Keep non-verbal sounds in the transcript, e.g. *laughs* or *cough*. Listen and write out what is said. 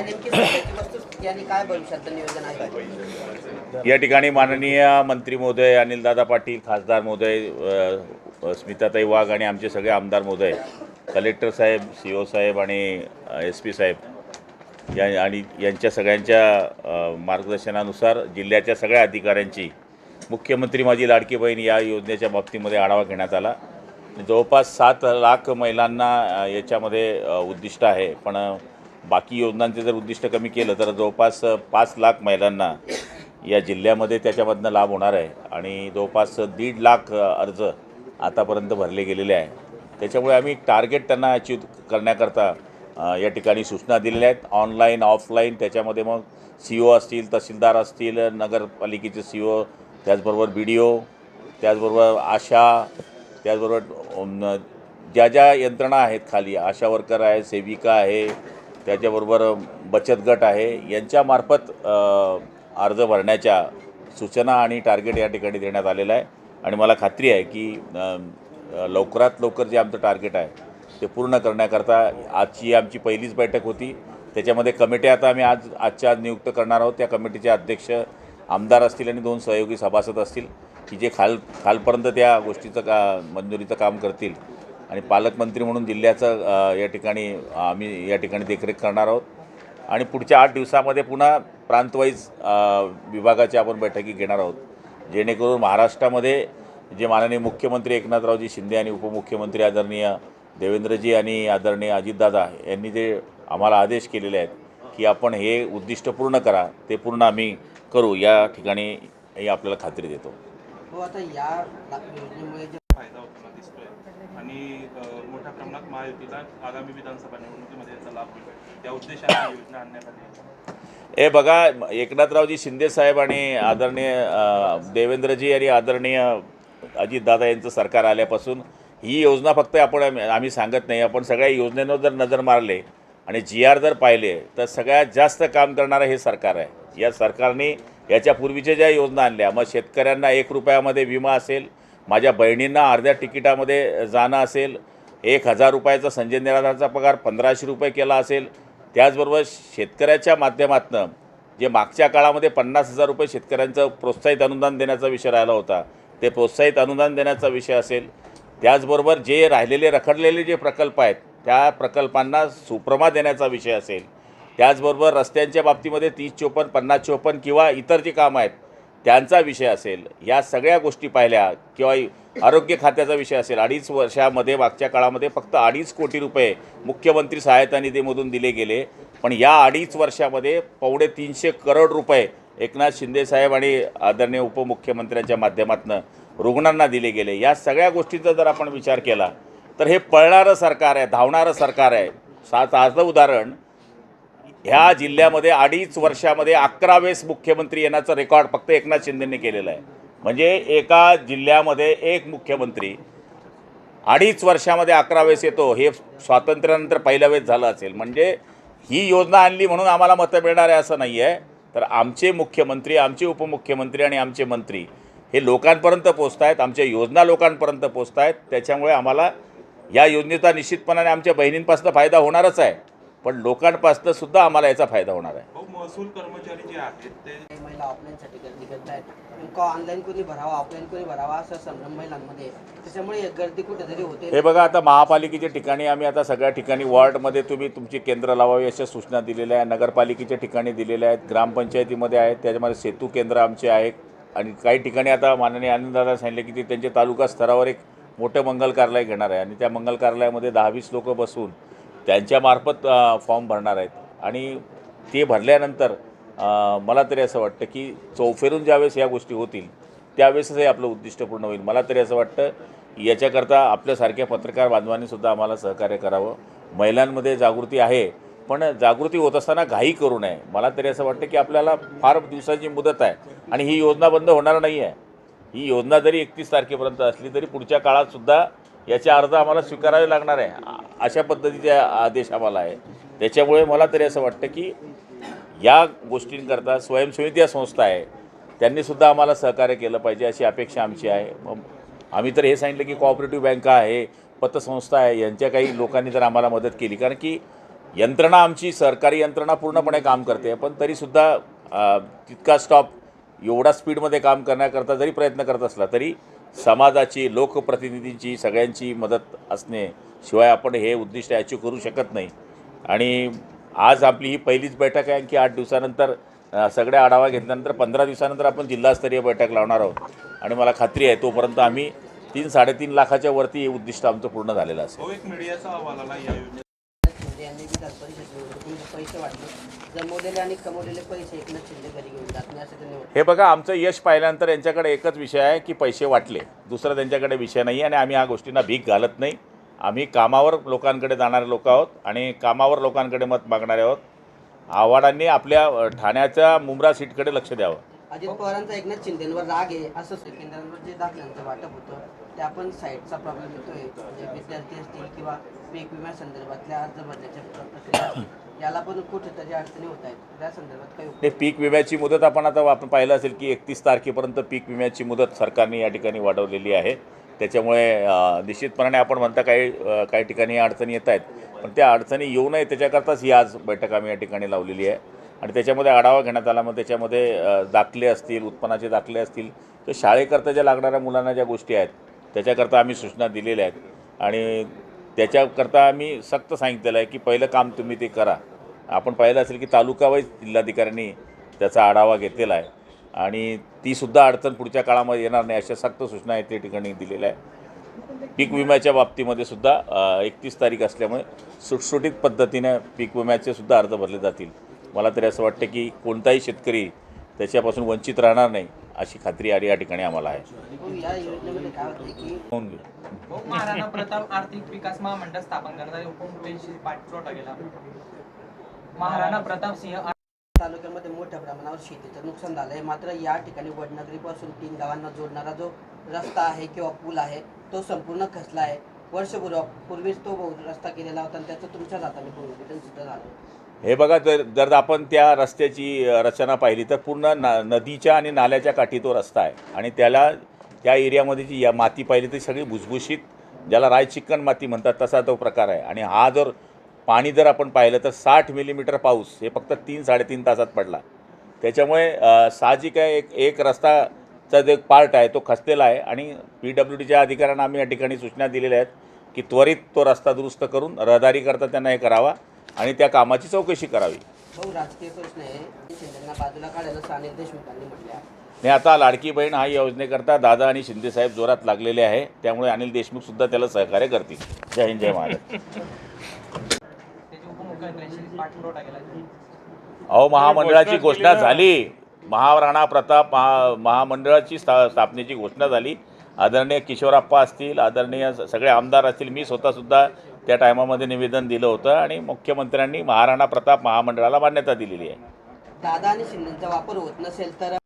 काय नेमकी काय नियोजन आहे या ठिकाणी माननीय मंत्री महोदय अनिलदादा पाटील खासदार महोदय स्मिताताई वाघ आणि आमचे सगळे आमदार महोदय कलेक्टर साहेब सी ओ साहेब आणि एस पी साहेब या आणि यांच्या सगळ्यांच्या मार्गदर्शनानुसार जिल्ह्याच्या सगळ्या अधिकाऱ्यांची मुख्यमंत्री माझी लाडकी बहीण या योजनेच्या बाबतीमध्ये आढावा घेण्यात आला. जवळपास सात लाख महिलांना याच्यामध्ये उद्दिष्ट आहे. पण बाकी योजनांचे जर उद्दिष्ट कमी केलं तर जवळपास पाच लाख महिलांना या जिल्ह्यामध्ये त्याच्यामधनं लाभ होणार आहे. आणि जवळपास दीड लाख अर्ज आतापर्यंत भरले गेलेले आहे त्याच्यामुळे आम्ही टार्गेट त्यांना अचीव करण्याकरता या ठिकाणी सूचना दिलेल्या आहेत. ऑनलाईन ऑफलाईन त्याच्यामध्ये मग सी ओ असतील तहसीलदार असतील नगरपालिकेचे सी ओ त्याचबरोबर बी डी ओ त्याचबरोबर आशा त्याचबरोबर ज्या ज्या यंत्रणा आहेत खाली आशा वर्कर आहे सेविका आहे त्याच्याबरोबर बचत गट आहे. यांच्यामार्फत अर्ज भरण्याच्या सूचना आणि टार्गेट या ठिकाणी देण्यात आलेलं आहे. आणि मला खात्री आहे की लवकरात लवकर जे आमचं टार्गेट आहे ते पूर्ण करण्याकरता आजची आमची पहिलीच बैठक होती. त्याच्यामध्ये कमिटी आता आम्ही आज आजच्या आज नियुक्त करणार आहोत. त्या कमिटीचे अध्यक्ष आमदार असतील आणि दोन सहयोगी सभासद असतील की जे खाल खालपर्यंत त्या गोष्टीचं का मंजुरीचं काम करतील. आणि पालकमंत्री म्हणून जिल्ह्याचं या ठिकाणी आम्ही या ठिकाणी देखरेख करणार आहोत. आणि पुढच्या आठ दिवसामध्ये पुन्हा प्रांतवाईज विभागाच्या आपण बैठकी घेणार आहोत. जेणेकरून महाराष्ट्रामध्ये जे माननीय मुख्यमंत्री एकनाथरावजी शिंदे आणि उपमुख्यमंत्री आदरणीय देवेंद्रजी आणि आदरणीय अजितदादा यांनी जे आम्हाला आदेश केलेले आहेत की आपण हे उद्दिष्ट पूर्ण करा ते पूर्ण आम्ही करू या ठिकाणी हे आपल्याला खात्री देतो. हो आता या आणि मोठ्या प्रमाणात महायुतीला आगामी विधानसभा निवडणुकीमध्ये याचा लाभ मिळेल त्या उद्देशाने योजना आणण्यात आली हे बघा एकनाथरावजी शिंदे साहेब आणि आदरणीय देवेंद्रजी आणि आदरणीय अजितदादा यांचं सरकार आल्यापासून ही योजना फक्त आपण आम्ही सांगत नाही. आपण सगळ्या योजनेवर जर नजर मारले आणि जी आर जर पाहिले तर सगळ्यात जास्त काम करणारं हे सरकार आहे. या सरकारने याच्या पूर्वीच्या ज्या योजना आणल्या मग शेतकऱ्यांना एक रुपयामध्ये विमा असेल माझ्या बहिणींना अर्ध्या तिकिटामध्ये जाणं असेल एक हजार रुपयाचा संजय निराधारचा पगार पंधराशे रुपये केला असेल. त्याचबरोबर शेतकऱ्याच्या माध्यमातनं जे मागच्या काळामध्ये पन्नास हजार रुपये शेतकऱ्यांचं प्रोत्साहित अनुदान देण्याचा विषय राहिला होता ते प्रोत्साहित अनुदान देण्याचा विषय असेल. त्याचबरोबर जे राहिलेले रखडलेले जे प्रकल्प आहेत त्या प्रकल्पांना सुप्रमा देण्याचा विषय असेल. त्याचबरोबर रस्त्यांच्या बाबतीमध्ये तीस चोपन्न पन्नास चोपन्न किंवा इतर जी कामं आहेत त्यांचा विषय असेल या सगळ्या गोष्टी पाहिल्या किंवा आरोग्य खात्याचा विषय असेल अडीच वर्षामध्ये मागच्या काळामध्ये फक्त अडीच कोटी रुपये मुख्यमंत्री सहायता निधीमधून दिले गेले. पण या अडीच वर्षामध्ये पावणे तीनशे करोड रुपये एकनाथ शिंदेसाहेब आणि आदरणीय उपमुख्यमंत्र्यांच्या माध्यमातून रुग्णांना दिले गेले. या सगळ्या गोष्टींचा जर आपण विचार केला तर हे पळणारं सरकार आहे धावणारं सरकार आहे. सा आजचं उदाहरण ह्या जिल्ह्यामध्ये अडीच वर्षामध्ये अकरा वेळेस मुख्यमंत्री येण्याचं रेकॉर्ड फक्त एकनाथ शिंदेंनी केलेलं आहे. म्हणजे एका जिल्ह्यामध्ये एक मुख्यमंत्री अडीच वर्षामध्ये अकरा वेळेस येतो हे स्वातंत्र्यानंतर पहिल्या वेळेस झालं असेल. म्हणजे ही योजना आणली म्हणून आम्हाला मतं मिळणार आहे असं नाही आहे तर आमचे मुख्यमंत्री आमचे उपमुख्यमंत्री आणि आमचे मंत्री हे लोकांपर्यंत पोचत आहेत आमच्या योजना लोकांपर्यंत पोचत आहेत त्याच्यामुळे आम्हाला या योजनेचा निश्चितपणाने आमच्या बहिणींपासून फायदा होणारच आहे. पण लोकांपासून सुद्धा आम्हाला याचा फायदा होणार आहे. महसूल कर्मचारी जे आहेत ते महिला ऑफलाईनसाठी गर्दी करत आहेत नेमकं ऑनलाईन कोणी भरावा ऑफलाईन कोणी भरावा असं संभ्रम महिलांमध्ये. त्याच्यामुळे गर्दी कुठेतरी होते. हे बघा आता महापालिकेच्या ठिकाणी आम्ही आता सगळ्या ठिकाणी वॉर्डमध्ये तुम्ही तुमची केंद्र लावावी अशा सूचना दिलेल्या आहेत. नगरपालिकेच्या ठिकाणी दिलेल्या आहेत. ग्रामपंचायतीमध्ये आहेत. त्याच्यामध्ये सेतू केंद्र आमचे आहेत. आणि काही ठिकाणी आता माननीय आनंददादा सांगितले की ते त्यांच्या तालुका स्तरावर एक मोठं मंगल कार्यालय घेणार आहे. आणि त्या मंगल कार्यालयामध्ये दहा वीस लोकं बसून त्यांच्यामार्फत फॉर्म भरणार आहेत. आणि ते भरल्यानंतर मला तरी असं वाटतं की चौफेरून ज्यावेळेस या गोष्टी होतील त्यावेळेसच हे आपलं उद्दिष्ट पूर्ण होईल. मला तरी असं वाटतं याच्याकरता आपल्यासारख्या पत्रकार बांधवांनीसुद्धा आम्हाला सहकार्य करावं. महिलांमध्ये जागृती आहे पण जागृती होत असताना घाई करू नये. मला तरी असं वाटतं की आपल्याला फार दिवसाची मुदत आहे आणि ही योजना बंद होणार नाही आहे ही योजना जरी एकतीस तारखेपर्यंत असली तरी पुढच्या काळातसुद्धा याचे अर्ज आम्हाला स्वीकारावे लागणार आहे. अशा पद्धतीचा आदेश आम्हाला आहे त्याच्यामुळे मला तरी असं वाटतं की या गोष्टींकरता स्वयंसेवी या संस्था आहे त्यांनीसुद्धा आम्हाला सहकार्य केलं पाहिजे अशी अपेक्षा आमची आहे. मग आम्ही तर हे सांगितलं की कॉपरेटिव्ह बँका आहे पतसंस्था आहे यांच्या काही लोकांनी जर आम्हाला मदत केली. कारण की यंत्रणा आमची सरकारी यंत्रणा पूर्णपणे काम करते पण तरीसुद्धा तितका स्टॉप एवढा स्पीडमध्ये काम करण्याकरता जरी प्रयत्न करत असला तरी समाजाची लोकप्रतिनिधींची सगळ्यांची मदत असणे शिवाय आपण हे उद्दिष्ट अचीव करू शकत नाही. आणि आज आपली ही पहिलीच बैठक आहे की आठ दिवसानंतर अ, सगळे आढावा घेतल्यानंतर पंधरा दिवसानंतर आपण जिल्हास्तरीय बैठक लावणार आहोत. आणि मला खात्री आहे तोपर्यंत आम्ही तीन साडेतीन लाखाच्या वरती हे उद्दिष्ट आमचं पूर्ण झालेलं असेल. तो एक मीडियाचा अहवाल आला या योजनेत. शिंदे यांनी विधान परिषद निवडणुकीत पैसे वाटले जमवलेले आणि कमवलेले पैसे एकनाथ शिंदे घरी घेऊन जात नाही असं त्यांनी म्हटलं. हे बघा आमचं यश पाहिल्यानंतर यांच्याकडे एकच विषय आहे की पैसे वाटले. दुसरा त्यांच्याकडे विषय नाही आणि आम्ही ह्या गोष्टींना भीक घालत नाही. आम्ही कामावर लोकांकडे जाणारे लोक आहोत आणि कामावर लोकांकडे मत मागणारे आहोत. आव्हाडांनी आपल्या ठाण्याच्या मुंब्रा सीटकडे लक्ष द्यावं. अजित पवारांचा एकनाथ शिंदेवर राग आहे असं केंद्रांवर जे दाखल्यांचं वाटप होतं ते आपण साईडचा प्रॉब्लेम येतोय म्हणजे विद्यार्थी असतील किंवा पीक विम्या संदर्भातल्या अर्ज भरण्याच्या प्रक्रिया. याला पण कुठेतरी अडचणी होत आहेत. त्या संदर्भात काही ते पीक विम्याची मुदत आपण आता आपण पाहिलं असेल की एकतीस तारखेपर्यंत पीक विम्याची मुदत सरकारने या ठिकाणी वाढवलेली आहे. त्याच्यामुळे निश्चितपणाने आपण म्हणता काही काही ठिकाणी अडचणी येत आहेत. पण त्या अडचणी येऊ नये त्याच्याकरताच ही आज बैठक आम्ही या ठिकाणी लावलेली आहे. आणि त्याच्यामध्ये आढावा घेण्यात आला मग त्याच्यामध्ये दाखले असतील उत्पन्नाचे दाखले असतील तर शाळेकरता ज्या लागणाऱ्या मुलांना ज्या गोष्टी आहेत त्याच्याकरता आम्ही सूचना दिलेल्या आहेत. आणि त्याच्याकरता आम्ही सक्त सांगितलेलं आहे की पहिलं काम तुम्ही ते करा. आपण पाहिलं असेल की तालुकावाईज जिल्हाधिकाऱ्यांनी त्याचा आढावा घेतलेला आहे. आणि तीसुद्धा अडचण पुढच्या काळामध्ये येणार नाही अशा सक्त सूचना आहे त्या ठिकाणी दिलेल्या आहे पीक विम्याच्या बाबतीमध्ये सुद्धा एकतीस तारीख असल्यामुळे सुटसुटीत पद्धतीने पीक विम्याचे सुद्धा अर्ज भरले जातील. मला तरी असं वाटतं की कोणताही शेतकरी त्याच्यापासून वंचित राहणार नाही अशी खात्री आली या ठिकाणी आम्हाला आहे. होऊन महाराणा प्रताप आर्थिक विकास महामंडळ स्थापन करणारे महाराणा प्रताप सिंह तालुक्यामध्ये मोठ्या प्रमाणावर शेतीचं नुकसान झालं आहे मात्र या ठिकाणी वडनगरीपासून तीन गावांना जोडणारा जो रस्ता आहे किंवा पूल आहे तो संपूर्ण खचला आहे. वर्षपूर्व पूर्वीच तो रस्ता केलेला होता आणि त्याचं तुमच्याच हाताने भूमिपूजन सुद्धा झालं हे बघा जर जर आपण त्या रस्त्याची रचना पाहिली तर पूर्ण ना नदीच्या आणि नाल्याच्या काठी तो रस्ता आहे. आणि त्याला त्या एरियामध्ये जी या माती पाहिली ती सगळी भुसभुशीत ज्याला राय चिकन माती म्हणतात तसा तो प्रकार आहे. आणि हा जर पाणी जर आपण पाहिलं तर साठ मिलीमीटर पाऊस हे फक्त तीन साडेतीन तासात पडला. त्याच्यामुळे साहजिक आहे एक एक रस्ताचा जो एक पार्ट आहे तो खचलेला आहे आणि पी डब्ल्यू डीच्या अधिकाऱ्यांना आम्ही या ठिकाणी सूचना दिलेल्या आहेत की त्वरित तो रस्ता दुरुस्त करून रहदारीकरता त्यांना हे करावा आणि त्या कामाची चौकशी करावी. राजकीय प्रश्न आहे. बाजूला आणि आता लाडकी बहीण हा योजनेकरता दादा आणि शिंदेसाहेब जोरात लागलेले आहे. त्यामुळे अनिल देशमुखसुद्धा त्याला सहकार्य करतील. जय हिंद जय महाराज *laughs* त्याचे उपमुख्यमंत्र्यांशी पाठपुरावा केला अहो महामंडळाची घोषणा झाली. महाराणा प्रताप महा महामंडळाची स्था स्थापनेची घोषणा झाली. आदरणीय किशोरप्पा असतील आदरणीय सगळे आमदार असतील मी स्वतःसुद्धा त्या टायमामध्ये निवेदन दिलं होतं आणि मुख्यमंत्र्यांनी महाराणा प्रताप महामंडळाला मान्यता दिलेली आहे. दादा आणि शिंदेचा वापर होत नसेल तर